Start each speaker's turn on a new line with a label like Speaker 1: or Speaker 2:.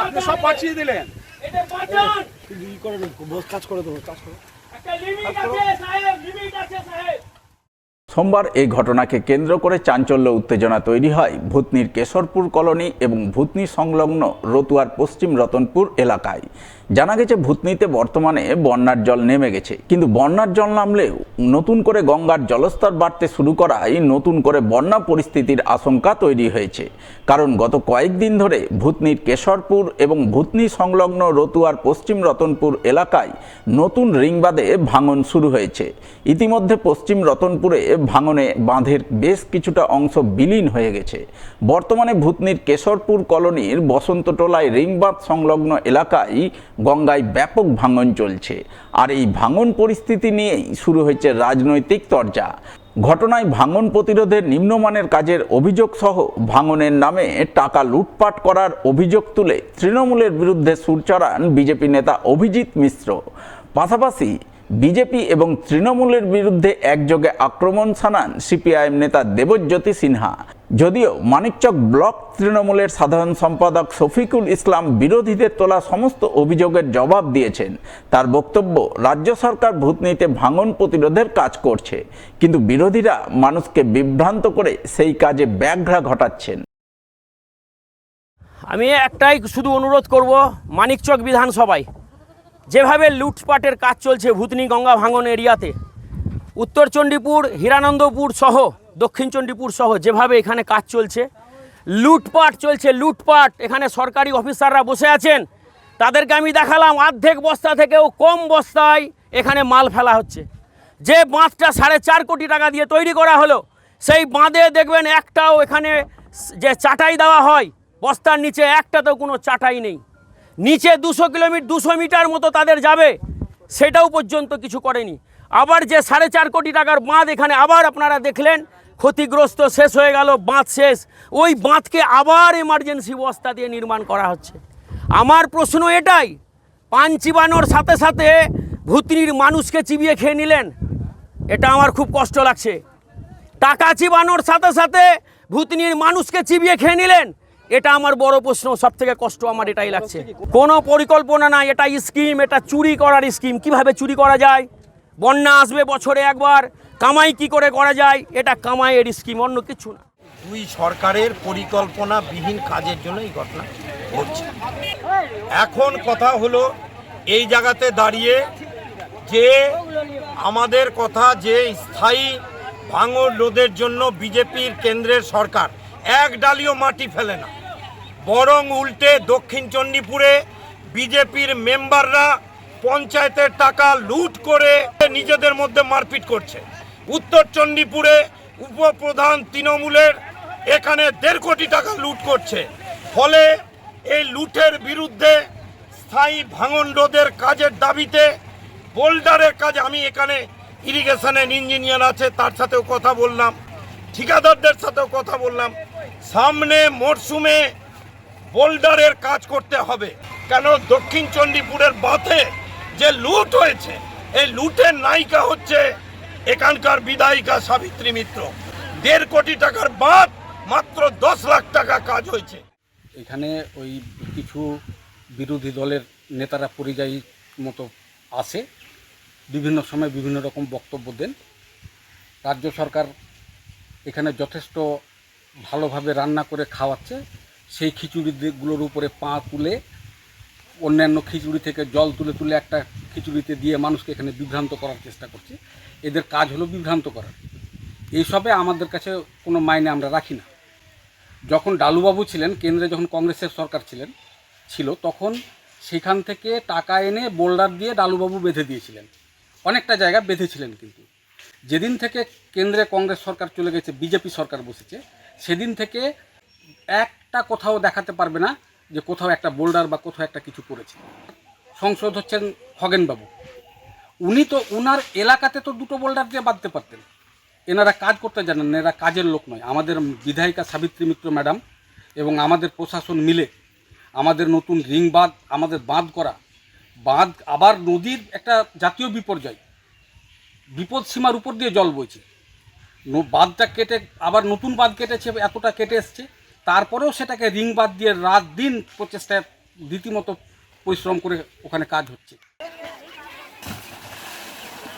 Speaker 1: আপনি সব পাঠিয়ে দিলেন।
Speaker 2: কাজ করে দেবো কাজ করো।
Speaker 3: একটা লিমিট আছে সাহেব লিমিট আছে সাহেব।
Speaker 4: সোমবার এই ঘটনাকে কেন্দ্র করে চাঞ্চল্য উত্তেজনা তৈরি হয়। ভূতনির কেশরপুর কলোনি এবং ভূতনি সংলগ্ন রতুয়ার পশ্চিম রতনপুর এলাকায়। জানা গেছে, ভূতনিতে বর্তমানে বন্যার জল নেমে গেছে। কিন্তু বন্যার জল নামলেও নতুন করে গঙ্গার জলস্তর বাড়তে শুরু করায় নতুন করে বন্যা পরিস্থিতির আশঙ্কা তৈরি হয়েছে। কারণ গত কয়েকদিন ধরে ভূতনির কেশরপুর এবং ভূতনি সংলগ্ন রতুয়ার পশ্চিম রতনপুর এলাকায় নতুন রিংবাদে ভাঙন শুরু হয়েছে। ইতিমধ্যে পশ্চিম রতনপুরে ভাঙনে বাঁধের বেশ কিছুটা অংশ বিলীন হয়ে গেছে। বর্তমানে ভূতনির কেশরপুর কলোনির বসন্তটোলায় রিংবাদ সংলগ্ন এলাকায় গঙ্গায় ব্যাপক ভাঙন চলছে। আর এই ভাঙন পরিস্থিতি নিয়েই শুরু হয়েছে রাজনৈতিক তরজা। ঘটনায় ভাঙন প্রতিরোধের নিম্নমানের কাজের অভিযোগ সহ ভাঙনের নামে টাকা লুটপাট করার অভিযোগ তুলে তৃণমূলের বিরুদ্ধে সুর চড়ান বিজেপি নেতা অভিজিৎ মিশ্র। পাশাপাশি বিজেপি এবং তৃণমূলের বিরুদ্ধে একযোগে আক্রমণ শানান সিপিআইএম নেতা দেবজ্যোতি সিনহা। যদিও মানিকচক ব্লক তৃণমূলের সাধারণ সম্পাদক শফিকুল ইসলাম বিরোধীদের তোলা সমস্ত অভিযোগের জবাব দিয়েছেন। তার বক্তব্য, রাজ্য সরকার ভূতনীতে ভাঙন প্রতিরোধের কাজ করছে, কিন্তু বিরোধীরা মানুষকে বিভ্রান্ত করে সেই কাজে ব্যাঘ্রা ঘটাচ্ছেন।
Speaker 3: আমি একটাই শুধু অনুরোধ করব, মানিকচক বিধানসভায় যেভাবে লুটপাটের কাজ চলছে ভূতনি গঙ্গা ভাঙন এরিয়াতে, উত্তর চণ্ডীপুর, হীরানন্দপুর সহ, দক্ষিণ চণ্ডীপুর সহ যেভাবে এখানে কাজ চলছে, লুটপাট চলছে, লুটপাট। এখানে সরকারি অফিসাররা বসে আছেন। তাদেরকে আমি দেখালাম, অর্ধেক বস্তা থেকেও কম বস্তায় এখানে মাল ফেলা হচ্ছে। যে বাঁধটা সাড়ে চার কোটি টাকা দিয়ে তৈরি করা হলো, সেই বাঁধে দেখবেন একটাও এখানে যে চাটাই দেওয়া হয়, বস্তার নিচে একটাতেও কোনো চাটাই নেই। নিচে দুশো কিলোমিটার দুশো মিটার মতো তাদের যাবে। সেটাও পর্যন্ত কিছু করেনি। আবার যে সাড়ে চার কোটি টাকার বাঁধ এখানে আবার আপনারা দেখলেন, ক্ষতিগ্রস্ত শেষ হয়ে গেল, বাঁধ শেষ। ওই বাঁধকে আবার এমার্জেন্সি বস্তা দিয়ে নির্মাণ করা হচ্ছে। আমার প্রশ্ন এটাই, পান চিবানোর সাথে সাথে ভূতনির মানুষকে চিবিয়ে খেয়ে নিলেন, এটা আমার খুব কষ্ট লাগছে। টাকা চিবানোর সাথে সাথে ভূতনির মানুষকে চিবিয়ে খেয়ে নিলেন এটা আমার বড় প্রশ্ন সব থেকে কষ্ট আমার এটাই লাগছে। কোনো পরিকল্পনা নাই এটা স্কিম এটা চুরি করার স্কিম। কীভাবে চুরি করা যায়? বন্যা আসবে বছরে একবার কামাই কি করে করা যায়? এটা কামাইয়ের স্কিম অন্য কিছু না।
Speaker 5: দুই সরকারের পরিকল্পনাবিহীন কাজের জন্য এই ঘটনা ঘটছে। এখন কথা হলো এই জায়গাতে দাঁড়িয়ে যে আমাদের কথা যে স্থায়ী ভাঙর রোধের জন্য বিজেপির কেন্দ্রের সরকার এক ডালিও মাটি ফেলে না। বরং উল্টে দক্ষিণ চণ্ডীপুরে বিজেপির মেম্বাররা পঞ্চায়েতের টাকা লুট করে নিজেদের মধ্যে মারপিট করছে। উত্তর চণ্ডীপুরে উপপ্রধান তৃণমূলের এখানে দেড় কোটি টাকা লুট করছে। ফলে এই লুটের বিরুদ্ধে স্থায়ী ভাঙন রোধের কাজের দাবিতে বোল্ডারের কাজ, আমি এখানে ইরিগেশনের ইঞ্জিনিয়ার আছে, তার সাথেও কথা বললাম, ঠিকাদারদের সাথেও কথা বললাম। সামনে মরশুমে বোল্ডারের কাজ করতে হবে। কেন? দক্ষিণ চণ্ডীপুরের বাঁধে যে লুট হয়েছে, এই লুটের নায়িকা হচ্ছে এখানকার বিধায়িকা সাবিত্রী মিত্র। দেড় কোটি টাকার বাদ মাত্র দশ লাখ টাকা কাজ হয়েছে।
Speaker 2: এখানে ওই কিছু বিরোধী দলের নেতারা পরিযায়ী মতো আসে বিভিন্ন সময় বিভিন্ন রকম বক্তব্য দেন। রাজ্য সরকার এখানে যথেষ্ট ভালোভাবে রান্না করে খাওয়াচ্ছে। সেই খিচুড়িগুলোর উপরে পা তুলে, অন্যান্য খিচুড়ি থেকে জল তুলে তুলে একটা খিচুড়িতে দিয়ে মানুষকে এখানে বিভ্রান্ত করার চেষ্টা করছে। এদের কাজ হলো বিভ্রান্ত করা। এইসবে আমাদের কাছে কোনো মাইনে আমরা রাখি না। যখন ডালুবাবু ছিলেন, কেন্দ্রে যখন কংগ্রেসের সরকার ছিলেন, ছিল, তখন সেখান থেকে টাকা এনে বোল্ডার দিয়ে ডালুবাবু বেঁধে দিয়েছিলেন। অনেকটা জায়গা বেঁধেছিলেন কিন্তু। যেদিন থেকে কেন্দ্রে কংগ্রেস সরকার চলে গেছে, বিজেপি সরকার বসেছে সেদিন থেকে একটা কোথাও দেখাতে পারবে না যে কোথাও একটা বোল্ডার বা কোথাও একটা কিছু করেছে। সংসদ হচ্ছেন খগেনবাবু। উনি তো উনার এলাকাতে তো দুটো বোল্ডার দিয়ে বাঁধতে পারতেন। এনারা কাজ করতে জানেন না, এরা কাজের লোক নয়। আমাদের বিধায়িকা সাবিত্রী মিত্র ম্যাডাম এবং আমাদের প্রশাসন মিলে আমাদের নতুন রিং বাঁধ, আমাদের বাঁধ করা। বাঁধ আবার নদীর একটা জাতীয় বিপর্যয়। বিপদ সীমার উপর দিয়ে জল বইছে। বাঁধটা কেটে, আবার নতুন বাঁধ কেটেছে, এতটা কেটে এসছে। তারপরেও সেটাকে রিং বাদ দিয়ে রাত দিন প্রচেষ্টায় রীতিমতো পরিশ্রম করে ওখানে কাজ হচ্ছে।